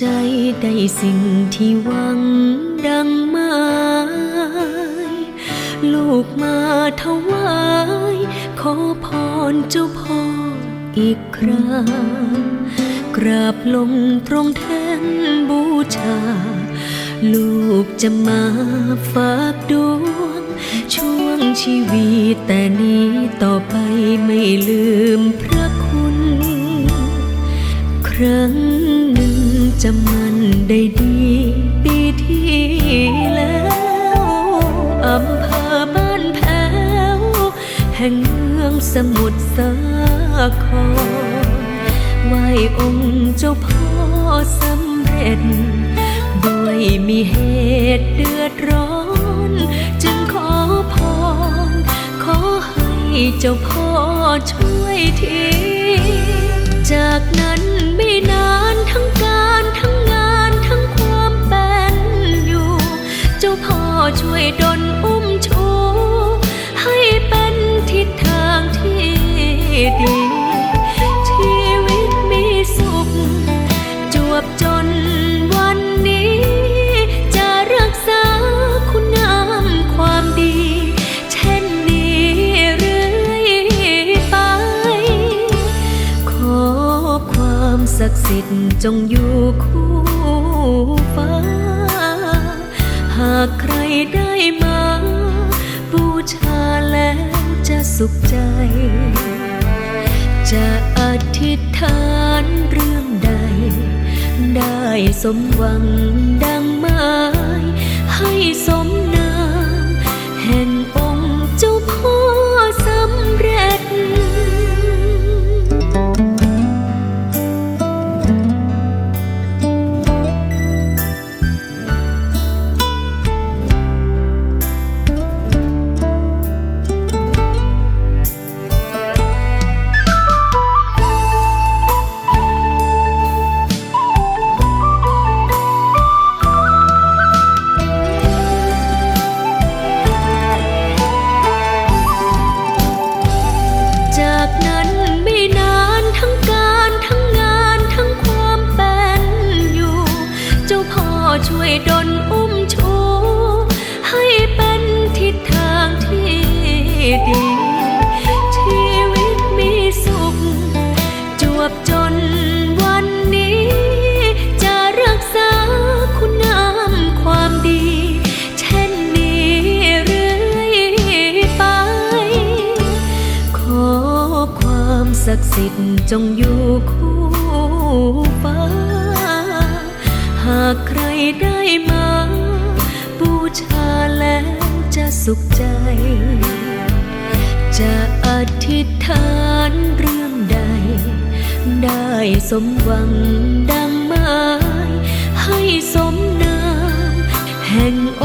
จได้สิ่งที่หวังดังมายลูกมาถวาย ขอพรเจ้าพ่ออีกครั้งกราบลงตรงแท่นบูชา ลูกจะมาฝากดวง ช่วงชีวิตแต่นี้ต่อไปไม่ลืมพระคุณ ครั้งหนึ่ง จำมันได้ดีปีที่แล้วอำเภอบ้านแพ้ว แห่งเมืองสมุทรสาครไหวองค์เจ้าพ่อสำเร็จ ด้วยมีเหตุเดือดร้อน จึงขอพร ขอให้เจ้าพ่อช่วยที จากนั้นไดี ชีวิตมีสุข จวบจนวันนี้ จะรักษาคุณงามความดี เช่นนี้เรื่อยไป ขอความศักดิ์สิทธิ์จงอยู่คู่ฟ้า หากใครได้มาบูชาแล้วจะสุขใจ จะอธิษฐานเรื่องใด ได้สมหวังดังหมายให้สม ช่วยดลอุ้มชูให้เป็นทิศทางที่ดี ชีวิตมีสุข จวบจนวันนี้ จะรักษาคุณงามความดี เช่นนี้เรื่อยไป ขอความศักดิ์สิทธิ์จงอยู่คู่ หากใครได้มา บูชาแล้วจะสุขใจ จะอธิษฐานเรื่องใด ได้สมหวังดังหมาย ให้สมนามแห่งอ